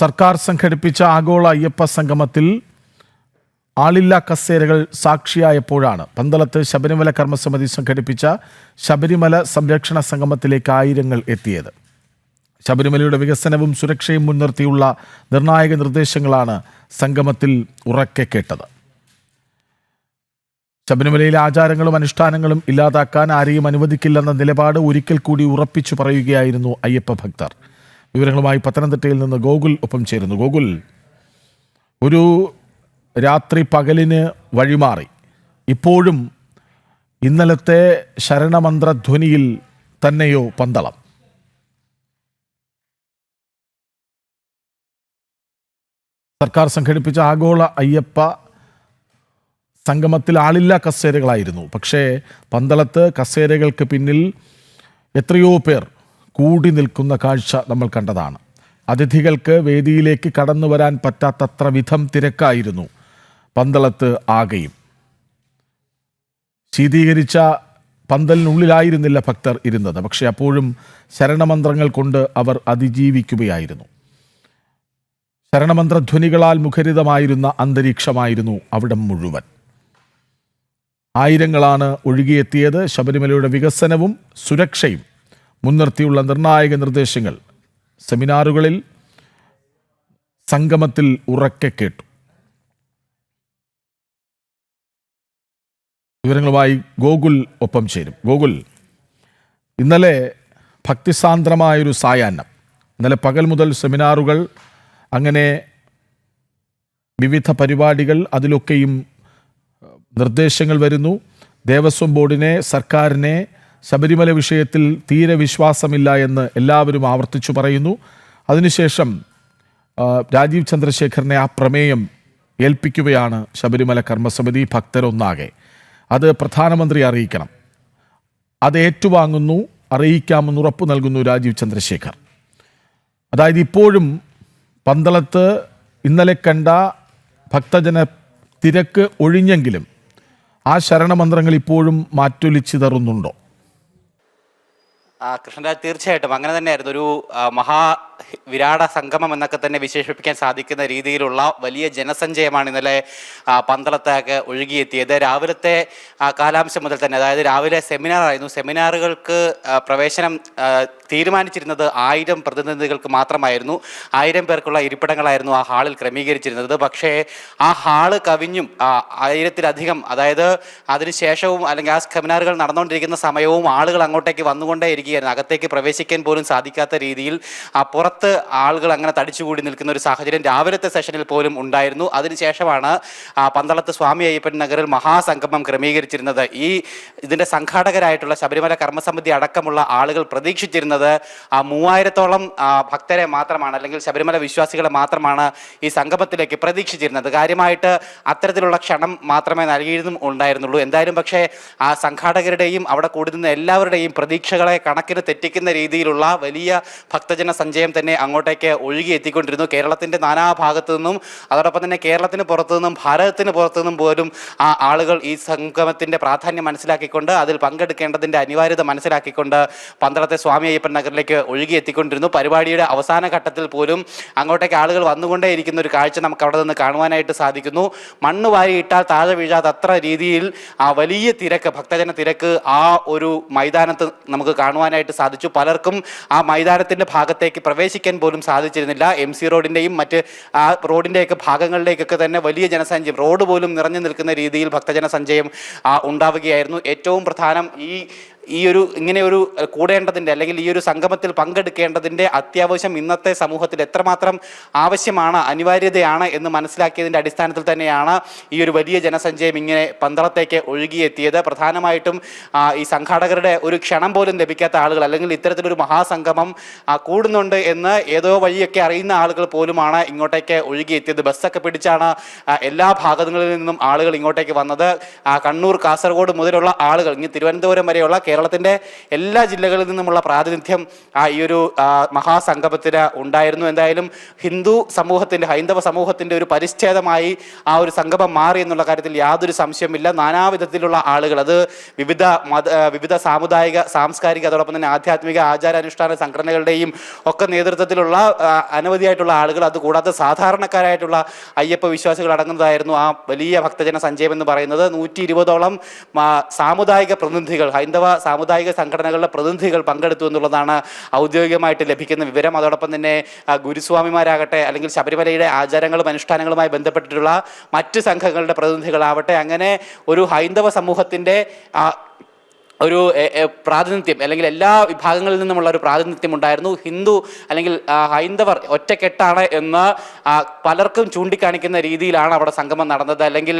സർക്കാർ സംഘടിപ്പിച്ച ആഗോള അയ്യപ്പ സംഗമത്തിൽ ആളില്ലാ കസേരകൾ സാക്ഷിയായപ്പോഴാണ് പന്തളത്ത് ശബരിമല കർമ്മസമിതി സംഘടിപ്പിച്ച ശബരിമല സംരക്ഷണ സംഗമത്തിലേക്ക് ആയിരങ്ങൾ എത്തിയത്. ശബരിമലയുടെ വികസനവും സുരക്ഷയും മുൻനിർത്തിയുള്ള നിർണായക നിർദ്ദേശങ്ങളാണ് സംഗമത്തിൽ ഉറക്കെ കേട്ടത്. ശബരിമലയിലെ ആചാരങ്ങളും അനുഷ്ഠാനങ്ങളും ഇല്ലാതാക്കാൻ ആരെയും അനുവദിക്കില്ലെന്ന നിലപാട് ഒരിക്കൽ കൂടി ഉറപ്പിച്ചു പറയുകയായിരുന്നു അയ്യപ്പ ഭക്തർ. വിവരങ്ങളുമായി പത്തനംതിട്ടയിൽ നിന്ന് ഗോകുൽ ഒപ്പം ചേരുന്നു. ഗോകുൽ ഒരു രാത്രി പകലിന് വഴിമാറി. ഇപ്പോഴും ഇന്നലത്തെ ശരണമന്ത്രധ്വനിയിൽ തന്നെയോ പന്തളം. സർക്കാർ സംഘടിപ്പിച്ച ആഗോള അയ്യപ്പ സംഗമത്തിൽ ആളില്ല കസേരകളായിരുന്നു. പക്ഷേ പന്തളത്ത് കസേരകൾക്ക് പിന്നിൽ എത്രയോ പേർ കൂടി നിൽക്കുന്ന കാഴ്ച നമ്മൾ കണ്ടതാണ്. അതിഥികൾക്ക് വേദിയിലേക്ക് കടന്നു വരാൻ പറ്റാത്തത്ര വിധം തിരക്കായിരുന്നു. പന്തളത്ത് ആകെയും. ശീതീകരിച്ച പന്തലിനുള്ളിലായിരുന്നില്ല ഭക്തർ ഇരുന്നത്. പക്ഷെ അപ്പോഴും ശരണമന്ത്രങ്ങൾ കൊണ്ട് അവർ അതിജീവിക്കുകയായിരുന്നു. ശരണമന്ത്രധ്വനികളാൽ മുഖരിതമായിരുന്ന അന്തരീക്ഷമായിരുന്നു അവിടം മുഴുവൻ. ആയിരങ്ങളാണ് ഒഴുകിയെത്തിയത് ശബരിമലയുടെ വികസനവും സുരക്ഷയും. മുൻനിർത്തിയുള്ള നിർണായക നിർദ്ദേശങ്ങൾ. സെമിനാറുകളിൽ സംഗമത്തിൽ ഉറക്കെ കേട്ടു. വിവരങ്ങളുമായി ഗോകുൽ ഒപ്പം ചേരും. ഗോകുൽ ഇന്നലെ ഭക്തിസാന്ദ്രമായൊരു സായാഹ്നം. ഇന്നലെ പകൽ മുതൽ സെമിനാറുകൾ അങ്ങനെ വിവിധ പരിപാടികൾ അതിലൊക്കെയും നിർദ്ദേശങ്ങൾ വരുന്നു. ദേവസ്വം ബോർഡിനെ സർക്കാരിനെ ശബരിമല വിഷയത്തിൽ തീരെ വിശ്വാസമില്ല എന്ന് എല്ലാവരും ആവർത്തിച്ചു പറയുന്നു. അതിനുശേഷം രാജീവ് ചന്ദ്രശേഖരനെ ആ പ്രമേയം ഏൽപ്പിക്കുകയാണ് ശബരിമല കർമ്മസമിതി ഭക്തരൊന്നാകെ. അത് പ്രധാനമന്ത്രി അറിയിക്കണം. അത് ഏറ്റുവാങ്ങുന്നു അറിയിക്കാമെന്ന് ഉറപ്പു നൽകുന്നു രാജീവ് ചന്ദ്രശേഖർ. അതായത് ഇപ്പോഴും പന്തളത്ത് ഇന്നലെ കണ്ട ഭക്തജന തിരക്ക് ഒഴിഞ്ഞെങ്കിലും ആ ശരണമന്ത്രങ്ങൾ ഇപ്പോഴും മാറ്റൊലിച്ചിതറുന്നുണ്ടോ ആ കൃഷ്ണരാജ് തീർച്ചയായിട്ടും. അങ്ങനെ തന്നെയായിരുന്നു. ഒരു മഹാ വിരാട സംഗമം എന്നൊക്കെ തന്നെ വിശേഷിപ്പിക്കാൻ സാധിക്കുന്ന രീതിയിലുള്ള വലിയ ജനസഞ്ചയമാണ് ഇന്നലെ പന്തളത്തേക്ക് ഒഴുകിയെത്തിയത്. രാവിലത്തെ കാലാംശം മുതൽ തന്നെ അതായത് രാവിലെ സെമിനാർ ആയിരുന്നു. സെമിനാറുകൾക്ക് പ്രവേശനം തീരുമാനിച്ചിരുന്നത് ആയിരം പ്രതിനിധികൾക്ക് മാത്രമായിരുന്നു. ആയിരം പേർക്കുള്ള ഇരിപ്പിടങ്ങളായിരുന്നു ആ ഹാളിൽ ക്രമീകരിച്ചിരുന്നത്. പക്ഷേ ആ ഹാൾ കവിഞ്ഞും ആയിരത്തിലധികം അതായത് അതിനുശേഷവും അല്ലെങ്കിൽ ആ സെമിനാറുകൾ നടന്നുകൊണ്ടിരിക്കുന്ന സമയവും ആളുകൾ അങ്ങോട്ടേക്ക് വന്നുകൊണ്ടേ ഇരിക്കുകയായിരുന്നു അകത്തേക്ക് പ്രവേശിക്കാൻ പോലും സാധിക്കാത്ത രീതിയിൽ ആ പുറത്ത് ആളുകൾ അങ്ങനെ തടിച്ചുകൂടി നിൽക്കുന്ന ഒരു സാഹചര്യം രാവിലത്തെ സെഷനിൽ പോലും ഉണ്ടായിരുന്നു. അതിനുശേഷമാണ് പന്തളത്ത് സ്വാമി അയ്യപ്പൻ നഗറിൽ മഹാസംഗമം ക്രമീകരിച്ചിരുന്നത്. ഈ ഇതിന്റെ സംഘാടകരായിട്ടുള്ള ശബരിമല കർമ്മസമിതി അടക്കമുള്ള ആളുകൾ പ്രതീക്ഷിച്ചിരുന്നത് മൂവായിരത്തോളം ഭക്തരെ മാത്രമാണ് അല്ലെങ്കിൽ ശബരിമല വിശ്വാസികളെ മാത്രമാണ് ഈ സംഗമത്തിലേക്ക് പ്രതീക്ഷിച്ചിരുന്നത്. കാര്യമായിട്ട് അത്തരത്തിലുള്ള ക്ഷണം മാത്രമേ നൽകിയിരുന്നു ഉണ്ടായിരുന്നുള്ളൂ. എന്തായാലും പക്ഷേ ആ സംഘാടകരുടെയും അവിടെ കൂടി നിന്ന എല്ലാവരുടെയും പ്രതീക്ഷകളെ കണക്കിന് തെറ്റിക്കുന്ന രീതിയിലുള്ള വലിയ ഭക്തജന സഞ്ചയം തന്നെ അങ്ങോട്ടേക്ക് ഒഴുകി എത്തിക്കൊണ്ടിരുന്നു. കേരളത്തിന്റെ നാനാഭാഗത്തു നിന്നും അതോടൊപ്പം തന്നെ കേരളത്തിന് പുറത്തു നിന്നും ഭാരതത്തിന് പുറത്തു നിന്നും പോലും ആ ആളുകൾ ഈ സംഗമത്തിന്റെ പ്രാധാന്യം മനസ്സിലാക്കിക്കൊണ്ട് അതിൽ പങ്കെടുക്കേണ്ടതിന്റെ അനിവാര്യത മനസ്സിലാക്കിക്കൊണ്ട് പന്തളത്തെ സ്വാമി അയ്യപ്പൻ നഗറിലേക്ക് ഒഴുകി എത്തിക്കൊണ്ടിരുന്നു. പരിപാടിയുടെ അവസാന ഘട്ടത്തിൽ പോലും അങ്ങോട്ടേക്ക് ആളുകൾ വന്നുകൊണ്ടേ ഇരിക്കുന്ന ഒരു കാഴ്ച നമുക്ക് അവിടെ നിന്ന് കാണുവാനായിട്ട് സാധിക്കുന്നു. മണ്ണ് വാരി ഇട്ടാൽ താഴെ വീഴാതെ അത്ര രീതിയിൽ ആ വലിയ തിരക്ക് ഭക്തജന തിരക്ക് ആ ഒരു മൈതാനത്ത് നമുക്ക് കാണുവാനായിട്ട് സാധിച്ചു. പലർക്കും ആ മൈതാനത്തിന്റെ ഭാഗത്തേക്ക് പ്രവേശിക്കാൻ പോലും സാധിച്ചിരുന്നില്ല. എം സി റോഡിന്റെയും മറ്റ് ആ റോഡിന്റെയൊക്കെ ഭാഗങ്ങളിലേക്കൊക്കെ തന്നെ വലിയ ജനസഞ്ചയം റോഡ് പോലും നിറഞ്ഞു നിൽക്കുന്ന രീതിയിൽ ഭക്തജന സഞ്ചയം ഉണ്ടാവുകയായിരുന്നു. ഏറ്റവും പ്രധാനം ഈ ഈ ഒരു ഇങ്ങനെ ഒരു കൂടേണ്ടതിന്റെ അല്ലെങ്കിൽ ഈ ഒരു സംഗമത്തിൽ പങ്കെടുക്കേണ്ടതിന്റെ അത്യാവശ്യം ഇന്നത്തെ സമൂഹത്തിൽ എത്രമാത്രം ആവശ്യമാണ് അനിവാര്യതയാണ് എന്ന് മനസ്സിലാക്കിയതിന്റെ അടിസ്ഥാനത്തിൽ തന്നെയാണ് ഈ ഒരു വലിയ ജനസഞ്ചയം ഇങ്ങനെ പന്തളത്തേക്ക് ഒഴുകിയെത്തിയത്. പ്രധാനമായിട്ടും ഈ സംഘാടകരുടെ ഒരു ക്ഷണം പോലും ലഭിക്കാത്ത ആളുകൾ അല്ലെങ്കിൽ ഇത്തരത്തിലൊരു മഹാസംഗമം കൂടുന്നുണ്ട് എന്ന് ഏതോ വഴിയൊക്കെ അറിയുന്ന ആളുകൾ പോലുമാണ് ഇങ്ങോട്ടേക്ക് ഒഴുകിയെത്തിയത്. ബസ്സൊക്കെ പിടിച്ചാണ് എല്ലാ ഭാഗങ്ങളിൽ നിന്നും ആളുകൾ ഇങ്ങോട്ടേക്ക് വന്നത്. കണ്ണൂർ കാസർഗോഡ് മുതലുള്ള ആളുകൾ ഇനി തിരുവനന്തപുരം വരെയുള്ള കേരള കേരളത്തിന്റെ എല്ലാ ജില്ലകളിൽ നിന്നുമുള്ള പ്രാതിനിധ്യം ആ, ഈ ഒരു മഹാസംഗമത്തിന് ഉണ്ടായിരുന്നു. എന്തായാലും ഹിന്ദു സമൂഹത്തിന്റെ ഹൈന്ദവ സമൂഹത്തിന്റെ ഒരു പരിച്ഛേദമായി ആ ഒരു സംഗമം മാറി എന്നുള്ള കാര്യത്തിൽ യാതൊരു സംശയമില്ല നാനാവിധത്തിലുള്ള ആളുകൾ അത് വിവിധ മത വിവിധ സാമുദായിക സാംസ്കാരിക അതോടൊപ്പം തന്നെ ആധ്യാത്മിക ആചാരാനുഷ്ഠാന സംഘടനകളുടെയും ഒക്കെ നേതൃത്വത്തിലുള്ള അനവധിയായിട്ടുള്ള ആളുകൾ അതുകൂടാതെ സാധാരണക്കാരായിട്ടുള്ള അയ്യപ്പ വിശ്വാസികൾ അടങ്ങുന്നതായിരുന്നു ആ വലിയ ഭക്തജന സഞ്ചയം എന്ന് പറയുന്നത്. നൂറ്റി ഇരുപതോളം സാമുദായിക പ്രതിനിധികൾ ഹൈന്ദവ സാമുദായിക സംഘടനകളുടെ പ്രതിനിധികൾ പങ്കെടുത്തു എന്നുള്ളതാണ് ഔദ്യോഗികമായിട്ട് ലഭിക്കുന്ന വിവരം. അതോടൊപ്പം തന്നെ ഗുരുസ്വാമിമാരാകട്ടെ അല്ലെങ്കിൽ ശബരിമലയുടെ ആചാരങ്ങളും അനുഷ്ഠാനങ്ങളുമായി ബന്ധപ്പെട്ടിട്ടുള്ള മറ്റ് സംഘങ്ങളുടെ പ്രതിനിധികളാവട്ടെ അങ്ങനെ ഒരു ഹൈന്ദവ സമൂഹത്തിന്റെ ഒരു പ്രാതിനിധ്യം അല്ലെങ്കിൽ എല്ലാ വിഭാഗങ്ങളിൽ നിന്നുമുള്ള ഒരു പ്രാതിനിധ്യം ഉണ്ടായിരുന്നു. ഹിന്ദു അല്ലെങ്കിൽ ഹൈന്ദവർ ഒറ്റക്കെട്ടാണ് എന്ന് പലർക്കും ചൂണ്ടിക്കാണിക്കുന്ന രീതിയിലാണ് അവിടെ സംഗമം നടന്നത്. അല്ലെങ്കിൽ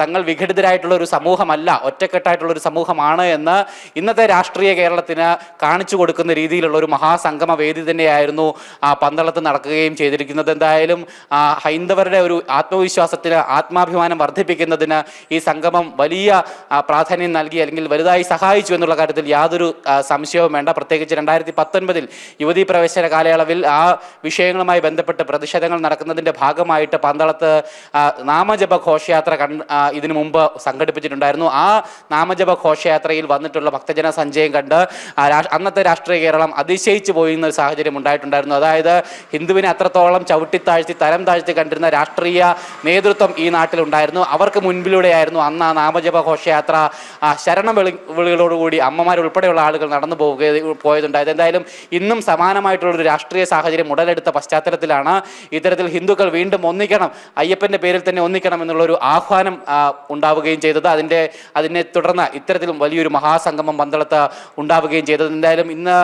തങ്ങൾ വിഘടിതരായിട്ടുള്ള ഒരു സമൂഹമല്ല ഒറ്റക്കെട്ടായിട്ടുള്ള ഒരു സമൂഹമാണ് എന്ന് ഇന്നത്തെ രാഷ്ട്രീയ കേരളത്തിന് കാണിച്ചു കൊടുക്കുന്ന രീതിയിലുള്ള ഒരു മഹാസംഗമ വേദി തന്നെയായിരുന്നു പന്തളത്ത് നടക്കുകയും ചെയ്തിരിക്കുന്നത്. എന്തായാലും ഹൈന്ദവരുടെ ഒരു ആത്മവിശ്വാസത്തിന് ആത്മാഭിമാനം വർദ്ധിപ്പിക്കുന്നതിന് ഈ സംഗമം വലിയ പ്രാധാന്യം നൽകി അല്ലെങ്കിൽ വലുതായി സഹായിച്ചു എന്നുള്ള കാര്യത്തിൽ യാതൊരു സംശയവും വേണ്ട. പ്രത്യേകിച്ച് രണ്ടായിരത്തി പത്തൊൻപതിൽ യുവതീ പ്രവേശന കാലയളവിൽ ആ വിഷയങ്ങളുമായി ബന്ധപ്പെട്ട് പ്രതിഷേധങ്ങൾ നടക്കുന്നതിന്റെ ഭാഗമായിട്ട് പന്തളത്ത് നാമജപ ഘോഷയാത്ര ഇതിനു മുമ്പ് സംഘടിപ്പിച്ചിട്ടുണ്ടായിരുന്നു. ആ നാമജപ ഘോഷയാത്രയിൽ വന്നിട്ടുള്ള ഭക്തജന സഞ്ചയം കണ്ട് അന്നത്തെ രാഷ്ട്രീയ കേരളം അതിശയിച്ചു പോയിരുന്ന ഒരു സാഹചര്യം ഉണ്ടായിട്ടുണ്ടായിരുന്നു. അതായത് ഹിന്ദുവിനെ അത്രത്തോളം ചവിട്ടിത്താഴ്ത്തി തരം താഴ്ത്തി കണ്ടിരുന്ന രാഷ്ട്രീയ നേതൃത്വം ഈ നാട്ടിലുണ്ടായിരുന്നു. അവർക്ക് മുൻപിലൂടെയായിരുന്നു അന്ന് ആ നാമജപ ഘോഷയാത്ര ശരണ വിളി വിളികളോടുകൂടി അമ്മമാരുൾപ്പെടെയുള്ള ആളുകൾ നടന്നു പോവുക പോയതുണ്ടായത്. എന്തായാലും ഇന്നും സമാനമായിട്ടുള്ള ഒരു രാഷ്ട്രീയ സാഹചര്യം ഉടലെടുത്ത പശ്ചാത്തലത്തിലാണ് ഇത്തരത്തിൽ ഹിന്ദുക്കൾ വീണ്ടും ഒന്നിക്കണം അയ്യപ്പന്റെ പേരിൽ തന്നെ ഒന്നിക്കണം എന്നുള്ള ഒരു ആഹ്വാനം ഉണ്ടാവുകയും ചെയ്തത്. അതിന്റെ അതിനെ തുടർന്ന് ഇത്തരത്തിലും വലിയൊരു മഹാസംഗമം പന്തളത്ത് ഉണ്ടാവുകയും ചെയ്തത്. എന്തായാലും ഇന്ന്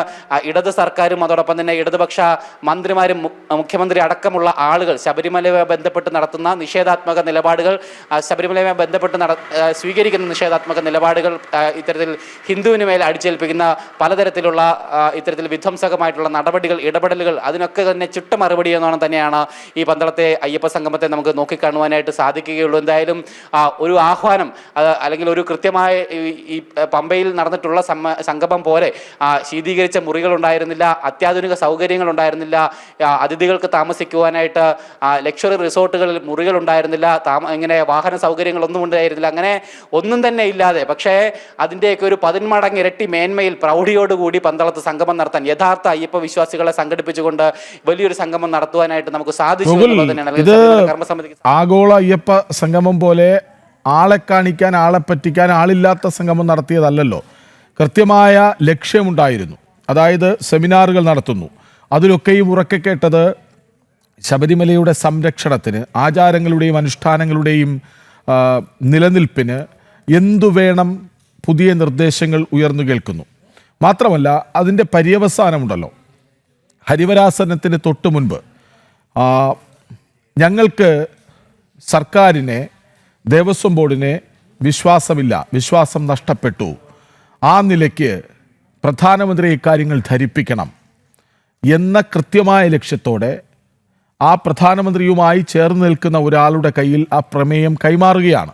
ഇടത് സർക്കാരും അതോടൊപ്പം തന്നെ ഇടതുപക്ഷ മന്ത്രിമാരും മുഖ്യമന്ത്രി അടക്കമുള്ള ആളുകൾ ശബരിമലയുമായി ബന്ധപ്പെട്ട് നടത്തുന്ന നിഷേധാത്മക നിലപാടുകൾ ശബരിമലയുമായി ബന്ധപ്പെട്ട് നട സ്വീകരിക്കുന്ന നിഷേധാത്മക നിലപാടുകൾ ഇത്തരത്തിൽ ഹിന്ദുവിന് മേൽ അടിച്ചേൽപ്പിക്കുന്ന പലതരത്തിലുള്ള ഇത്തരത്തിൽ വിധ്വംസകമായിട്ടുള്ള നടപടികൾ ഇടപെടലുകൾ അതിനൊക്കെ തന്നെ ചുട്ട മറുപടി എന്നോണം തന്നെയാണ് ഈ പന്തളത്തെ അയ്യപ്പ സംഗമത്തെ നമുക്ക് നോക്കിക്കാണുവാനായിട്ട് സാധിക്കുകയുള്ളൂ. എന്തായാലും ഒരു ആഹ്വാനം അല്ലെങ്കിൽ ഒരു കൃത്യമായ ഈ- പമ്പയിൽ നടന്നിട്ടുള്ള സംഗമം പോലെ ശീതീകരിച്ച മുറികൾ ഉണ്ടായിരുന്നില്ല അത്യാധുനിക സൗകര്യങ്ങൾ ഉണ്ടായിരുന്നില്ല അതിഥികൾക്ക് താമസിക്കുവാനായിട്ട് ലക്ഷറി റിസോർട്ടുകളിൽ മുറികൾ ഉണ്ടായിരുന്നില്ല താമ ഇങ്ങനെ വാഹന സൗകര്യങ്ങളൊന്നും ഉണ്ടായിരുന്നില്ല അങ്ങനെ ഒന്നും തന്നെ ഇല്ലാതെ പക്ഷേ അതിന്റെയൊക്കെ ഒരു പതിന്മടങ്ങ് ഇരട്ടി മേന്മയിൽ പ്രൗഢിയോടുകൂടി പന്തളത്ത് സംഗമം നടത്താൻ യഥാർത്ഥ അയ്യപ്പ വിശ്വാസികളെ സംഘടിപ്പിച്ചുകൊണ്ട് വലിയൊരു സംഗമം നടത്തുവാനായിട്ട് നമുക്ക് സാധിച്ചു ആഗോള അയ്യപ്പ സംഗമം പോലെ ആളെ കാണിക്കാൻ ആളെ പറ്റിക്കാൻ ആളില്ലാത്ത സംഗമം നടത്തിയതല്ലല്ലോ. കൃത്യമായ ലക്ഷ്യമുണ്ടായിരുന്നു. അതായത് സെമിനാറുകൾ നടത്തുന്നു. അതിലൊക്കെയും ഉറക്കെ കേട്ടത് ശബരിമലയുടെ സംരക്ഷണത്തിന് ആചാരങ്ങളുടെയും അനുഷ്ഠാനങ്ങളുടെയും നിലനിൽപ്പിന് എന്തു വേണം പുതിയ നിർദ്ദേശങ്ങൾ ഉയർന്നു കേൾക്കുന്നു. മാത്രമല്ല അതിന്റെ പര്യവസാനമുണ്ടല്ലോ. ഹരിവരാസനത്തിന് തൊട്ട് മുൻപ് ഞങ്ങൾക്ക് സർക്കാരിനെ ദേവസ്വം ബോർഡിനെ വിശ്വാസമില്ല വിശ്വാസം നഷ്ടപ്പെട്ടു. ആ നിലയ്ക്ക് പ്രധാനമന്ത്രി ഇക്കാര്യങ്ങൾ ധരിപ്പിക്കണം എന്ന കൃത്യമായ ലക്ഷ്യത്തോടെ ആ പ്രധാനമന്ത്രിയുമായി ചേർന്ന് നിൽക്കുന്ന ഒരാളുടെ കയ്യിൽ ആ പ്രമേയം കൈമാറുകയാണ്.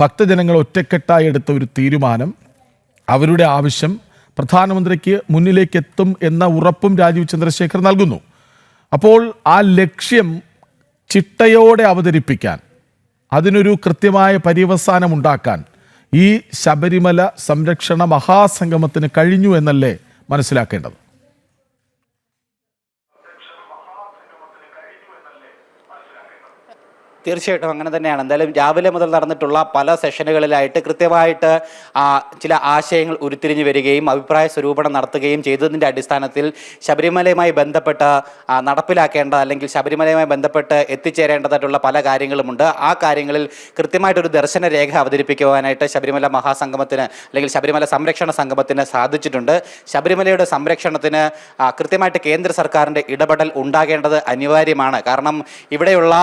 ഭക്തജനങ്ങൾ ഒറ്റക്കെട്ടായി എടുത്ത ഒരു തീരുമാനം അവരുടെ ആവശ്യം പ്രധാനമന്ത്രിക്ക് മുന്നിലേക്ക് എത്തും എന്ന ഉറപ്പും രാജീവ് ചന്ദ്രശേഖർ നൽകുന്നു. അപ്പോൾ ആ ലക്ഷ്യം ചിട്ടയോടെ അവതരിപ്പിക്കാൻ അതിനൊരു കൃത്യമായ പര്യവസാനം ഉണ്ടാക്കാൻ ഈ ശബരിമല സംരക്ഷണ മഹാസംഗമത്തിന് കഴിഞ്ഞു എന്നല്ലേ മനസ്സിലാക്കേണ്ടത്? തീർച്ചയായിട്ടും അങ്ങനെ തന്നെയാണ്. എന്തായാലും രാവിലെ മുതൽ നടന്നിട്ടുള്ള പല സെഷനുകളിലായിട്ട് കൃത്യമായിട്ട് ചില ആശയങ്ങൾ ഉരുത്തിരിഞ്ഞു വരികയും അഭിപ്രായ സ്വരൂപണം നടത്തുകയും ചെയ്തതിന്റെ അടിസ്ഥാനത്തിൽ ശബരിമലയുമായി ബന്ധപ്പെട്ട് നടപ്പിലാക്കേണ്ട അല്ലെങ്കിൽ ശബരിമലയുമായി ബന്ധപ്പെട്ട് എത്തിച്ചേരേണ്ടതായിട്ടുള്ള പല കാര്യങ്ങളുമുണ്ട്. ആ കാര്യങ്ങളിൽ കൃത്യമായിട്ടൊരു ദർശന രേഖ അവതരിപ്പിക്കുവാനായിട്ട് ശബരിമല മഹാസംഗമത്തിന് അല്ലെങ്കിൽ ശബരിമല സംരക്ഷണ സംഗമത്തിന് സാധിച്ചിട്ടുണ്ട്. ശബരിമലയുടെ സംരക്ഷണത്തിന് കൃത്യമായിട്ട് കേന്ദ്ര സർക്കാരിന്റെ ഇടപെടൽ ഉണ്ടാകേണ്ടത് അനിവാര്യമാണ്. കാരണം ഇവിടെയുള്ള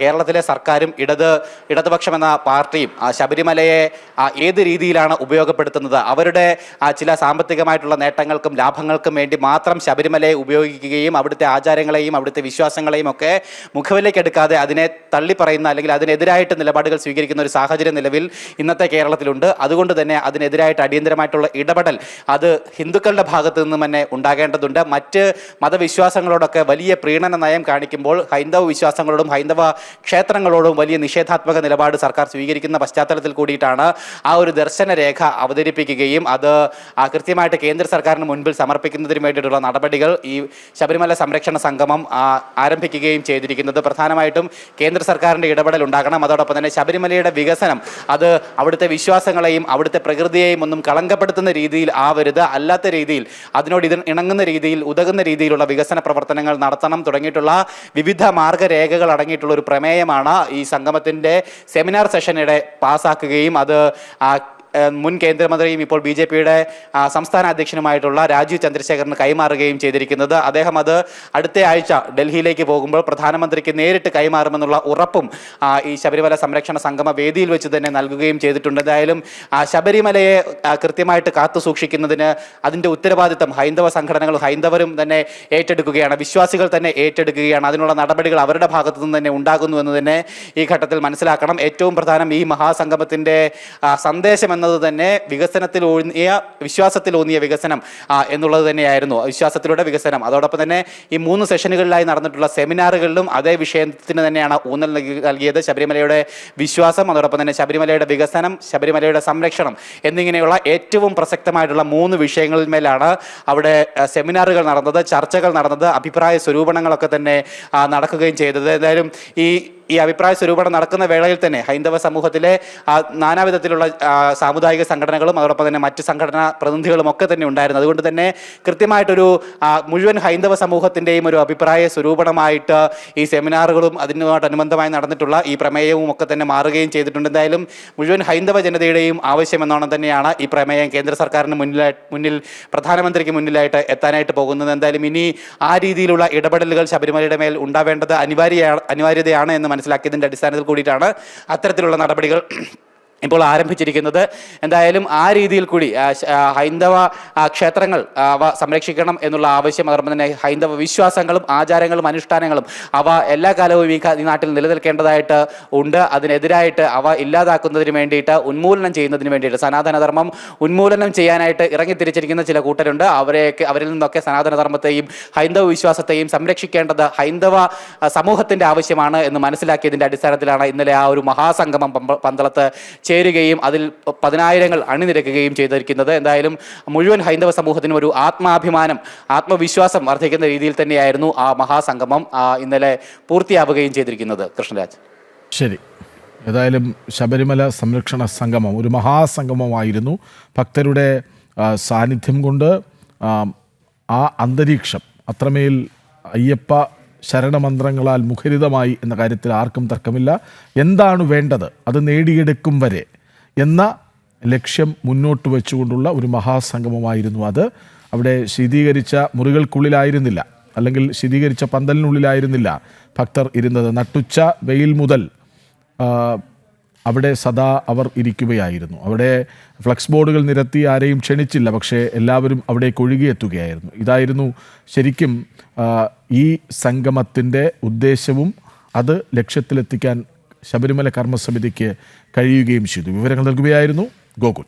കേരളത്തിലെ സർക്കാരും ഇടത് ഇടതുപക്ഷം എന്ന പാർട്ടിയും ശബരിമലയെ ഏത് രീതിയിലാണ് ഉപയോഗപ്പെടുത്തുന്നത് അവരുടെ ചില സാമ്പത്തികമായിട്ടുള്ള നേട്ടങ്ങൾക്കും ലാഭങ്ങൾക്കും വേണ്ടി മാത്രം ശബരിമലയെ ഉപയോഗിക്കുകയും അവിടുത്തെ ആചാരങ്ങളെയും അവിടുത്തെ വിശ്വാസങ്ങളെയും ഒക്കെ മുഖവിലേക്ക് എടുക്കാതെ അതിനെ തള്ളിപ്പറയുന്ന അല്ലെങ്കിൽ അതിനെതിരായിട്ട് നിലപാടുകൾ സ്വീകരിക്കുന്ന ഒരു സാഹചര്യം നിലവിൽ ഇന്നത്തെ കേരളത്തിലുണ്ട്. അതുകൊണ്ട് തന്നെ അതിനെതിരായിട്ട് അടിയന്തരമായിട്ടുള്ള ഇടപെടൽ അത് ഹിന്ദുക്കളുടെ ഭാഗത്ത് നിന്നും തന്നെ ഉണ്ടാകേണ്ടതുണ്ട്. മറ്റ് മതവിശ്വാസങ്ങളോടൊക്കെ വലിയ പ്രീണന നയം കാണിക്കുമ്പോൾ ഹൈന്ദവ വിശ്വാസങ്ങളോടും ഹൈന്ദവ ക്ഷേത്രങ്ങളോടും വലിയ നിഷേധാത്മക നിലപാട് സർക്കാർ സ്വീകരിക്കുന്ന പശ്ചാത്തലത്തിൽ കൂടിയിട്ടാണ് ആ ഒരു ദർശന രേഖ അവതരിപ്പിക്കുകയും അത് കൃത്യമായിട്ട് കേന്ദ്ര സർക്കാരിന് മുൻപിൽ സമർപ്പിക്കുന്നതിന് വേണ്ടിയിട്ടുള്ള നടപടികൾ ഈ ശബരിമല സംരക്ഷണ സംഗമം ആരംഭിക്കുകയും ചെയ്തിരിക്കുന്നത്. പ്രധാനമായിട്ടും കേന്ദ്ര സർക്കാരിന്റെ ഇടപെടൽ ഉണ്ടാകണം. അതോടൊപ്പം തന്നെ ശബരിമലയുടെ വികസനം അത് അവിടുത്തെ വിശ്വാസങ്ങളെയും അവിടുത്തെ പ്രകൃതിയെയും ഒന്നും കളങ്കപ്പെടുത്തുന്ന രീതിയിൽ ആവരുത്. അല്ലാത്ത രീതിയിൽ അതിനോട് ഇത് ഇണങ്ങുന്ന രീതിയിൽ ഉതകുന്ന രീതിയിലുള്ള വികസന പ്രവർത്തനങ്ങൾ നടത്തണം. തുടങ്ങിയിട്ടുള്ള വിവിധ മാർഗരേഖകൾ അടങ്ങിയിട്ടുള്ള ഒരു പ്രമേയമാണ് ഈ സംഗമത്തിന്റെ സെമിനാർ സെഷനിടെ പാസ്സാക്കുകയും അത് മുൻ കേന്ദ്രമന്ത്രിയും ഇപ്പോൾ ബി ജെ പിയുടെ സംസ്ഥാന അധ്യക്ഷനുമായിട്ടുള്ള രാജീവ് ചന്ദ്രശേഖറിന് കൈമാറുകയും ചെയ്തിരിക്കുന്നത്. അദ്ദേഹം അത് അടുത്ത ആഴ്ച ഡൽഹിയിലേക്ക് പോകുമ്പോൾ പ്രധാനമന്ത്രിക്ക് നേരിട്ട് കൈമാറുമെന്നുള്ള ഉറപ്പും ഈ ശബരിമല സംരക്ഷണ സംഗമ വേദിയിൽ വെച്ച് തന്നെ നൽകുകയും ചെയ്തിട്ടുണ്ട്. എന്തായാലും ശബരിമലയെ കൃത്യമായിട്ട് കാത്തു സൂക്ഷിക്കുന്നതിന് അതിന്റെ ഉത്തരവാദിത്തം ഹൈന്ദവ സംഘടനകൾ ഹൈന്ദവരും തന്നെ ഏറ്റെടുക്കുകയാണ്. വിശ്വാസികൾ തന്നെ ഏറ്റെടുക്കുകയാണ്. അതിനുള്ള നടപടികൾ അവരുടെ ഭാഗത്തു നിന്ന് തന്നെ ഉണ്ടാകുന്നു എന്ന് തന്നെ ഈ ഘട്ടത്തിൽ മനസ്സിലാക്കണം. ഏറ്റവും പ്രധാനം ഈ മഹാസംഗമത്തിന്റെ സന്ദേശം എന്നത് തന്നെ വികസനത്തിൽ ഊന്നിയ വിശ്വാസത്തിൽ ഊന്നിയ വികസനം എന്നുള്ളത് തന്നെയായിരുന്നു. വിശ്വാസത്തിലൂടെ വികസനം. അതോടൊപ്പം തന്നെ ഈ മൂന്ന് സെഷനുകളിലായി നടന്നിട്ടുള്ള സെമിനാറുകളിലും അതേ വിഷയത്തിന് തന്നെയാണ് ഊന്നൽ നൽകിയത്. ശബരിമലയുടെ വിശ്വാസം അതോടൊപ്പം തന്നെ ശബരിമലയുടെ വികസനം ശബരിമലയുടെ സംരക്ഷണം എന്നിങ്ങനെയുള്ള ഏറ്റവും പ്രസക്തമായിട്ടുള്ള മൂന്ന് വിഷയങ്ങളിൽ മേലാണ് അവിടെ സെമിനാറുകൾ നടന്നത് ചർച്ചകൾ നടന്നത് അഭിപ്രായ സ്വരൂപണങ്ങളൊക്കെ തന്നെ നടക്കുകയും ചെയ്തത്. എന്തായാലും ഈ ഈ അഭിപ്രായ സ്വരൂപണം നടക്കുന്ന വേളയിൽ തന്നെ ഹൈന്ദവ സമൂഹത്തിലെ നാനാവിധത്തിലുള്ള സാമുദായിക സംഘടനകളും അതോടൊപ്പം തന്നെ മറ്റ് സംഘടനാ പ്രതിനിധികളും ഒക്കെ തന്നെ ഉണ്ടായിരുന്നു. അതുകൊണ്ട് തന്നെ കൃത്യമായിട്ടൊരു മുഴുവൻ ഹൈന്ദവ സമൂഹത്തിന്റെയും ഒരു അഭിപ്രായ സ്വരൂപണമായിട്ട് ഈ സെമിനാറുകളും അതിനോടനുബന്ധമായി നടന്നിട്ടുള്ള ഈ പ്രമേയവും ഒക്കെ തന്നെ മാറുകയും ചെയ്തിട്ടുണ്ട്. എന്തായാലും മുഴുവൻ ഹൈന്ദവ ജനതയുടെയും ആവശ്യമെന്നോണം തന്നെയാണ് ഈ പ്രമേയം കേന്ദ്ര സർക്കാരിന് മുന്നിലായി മുന്നിൽ പ്രധാനമന്ത്രിക്ക് മുന്നിലായിട്ട് എത്താനായിട്ട് പോകുന്നത്. എന്തായാലും ഇനി ആ രീതിയിലുള്ള ഇടപെടലുകൾ ശബരിമലയുടെ മേൽ ഉണ്ടാവേണ്ടത് അനിവാര്യ അനിവാര്യതയാണ് എന്ന് മനസ്സിലാക്കിയതിന്റെ അടിസ്ഥാനത്തിൽ കൂടിയിട്ടാണ് അത്തരത്തിലുള്ള നടപടികൾ ഇപ്പോൾ ആരംഭിച്ചിരിക്കുന്നത്. എന്തായാലും ആ രീതിയിൽ കൂടി ഹൈന്ദവ ക്ഷേത്രങ്ങൾ അവ സംരക്ഷിക്കണം എന്നുള്ള ആവശ്യം അതോടൊപ്പം തന്നെ ഹൈന്ദവ വിശ്വാസങ്ങളും ആചാരങ്ങളും അനുഷ്ഠാനങ്ങളും അവ എല്ലാ കാലവും ഈ നാട്ടിൽ നിലനിൽക്കേണ്ടതായിട്ട് ഉണ്ട്. അതിനെതിരായിട്ട് അവ ഇല്ലാതാക്കുന്നതിന് വേണ്ടിയിട്ട് ഉന്മൂലനം ചെയ്യുന്നതിന് വേണ്ടിയിട്ട് സനാതനധർമ്മം ഉന്മൂലനം ചെയ്യാനായിട്ട് ഇറങ്ങിത്തിരിച്ചിരിക്കുന്ന ചില കൂട്ടരുണ്ട്. അവരെയൊക്കെ അവരിൽ നിന്നൊക്കെ സനാതനധർമ്മത്തെയും ഹൈന്ദവ വിശ്വാസത്തെയും സംരക്ഷിക്കേണ്ടത് ഹൈന്ദവ സമൂഹത്തിന്റെ ആവശ്യമാണ് എന്ന് മനസ്സിലാക്കിയതിന്റെ അടിസ്ഥാനത്തിലാണ് ഇന്നലെ ആ ഒരു മഹാസംഗമം പന്തളത്ത് ചേരുകയും അതിൽ പതിനായിരങ്ങൾ അണിനിരക്കുകയും ചെയ്തിരിക്കുന്നത്. എന്തായാലും മുഴുവൻ ഹൈന്ദവ സമൂഹത്തിനും ഒരു ആത്മാഭിമാനം ആത്മവിശ്വാസം വർദ്ധിക്കുന്ന രീതിയിൽ തന്നെയായിരുന്നു ആ മഹാസംഗമം ഇന്നലെ പൂർത്തിയാവുകയും ചെയ്തിരിക്കുന്നത്. കൃഷ്ണരാജ്. ശരി. ഏതായാലും ശബരിമല സംരക്ഷണ സംഗമം ഒരു മഹാസംഗമമായിരുന്നു. ഭക്തരുടെ സാന്നിധ്യം കൊണ്ട് ആ, അന്തരീക്ഷം അത്രമേൽ അയ്യപ്പ ശരണമന്ത്രങ്ങളാൽ മുഖരിതമായി എന്ന കാര്യത്തിൽ ആർക്കും തർക്കമില്ല. എന്താണ് വേണ്ടത്? അത് നേടിയെടുക്കും വരെ എന്ന ലക്ഷ്യം മുന്നോട്ട് വെച്ചുകൊണ്ടുള്ള ഒരു മഹാസംഗമമായിരുന്നു അത്. അവിടെ ശീതീകരിച്ച മുറികൾക്കുള്ളിലായിരുന്നില്ല. അല്ലെങ്കിൽ ശീതീകരിച്ച പന്തലിനുള്ളിലായിരുന്നില്ല ഭക്തർ ഇരുന്നത്. നട്ടുച്ച വെയിൽ മുതൽ അവിടെ സദാ അവർ ഇരിക്കുകയായിരുന്നു. അവിടെ ഫ്ലക്സ് ബോർഡുകൾ നിരത്തി ആരെയും ക്ഷണിച്ചില്ല പക്ഷേ എല്ലാവരും അവിടെ ഒഴുകിയെത്തുകയായിരുന്നു. ഇതായിരുന്നു ശരിക്കും ഈ സംഗമത്തിന്റെ ഉദ്ദേശവും അത് ലക്ഷ്യത്തിലെത്തിക്കാൻ ശബരിമല കർമ്മസമിതിക്ക് കഴിയുകയും ചെയ്തു. വിവരങ്ങൾ നൽകുകയായിരുന്നു ഗോകുൽ.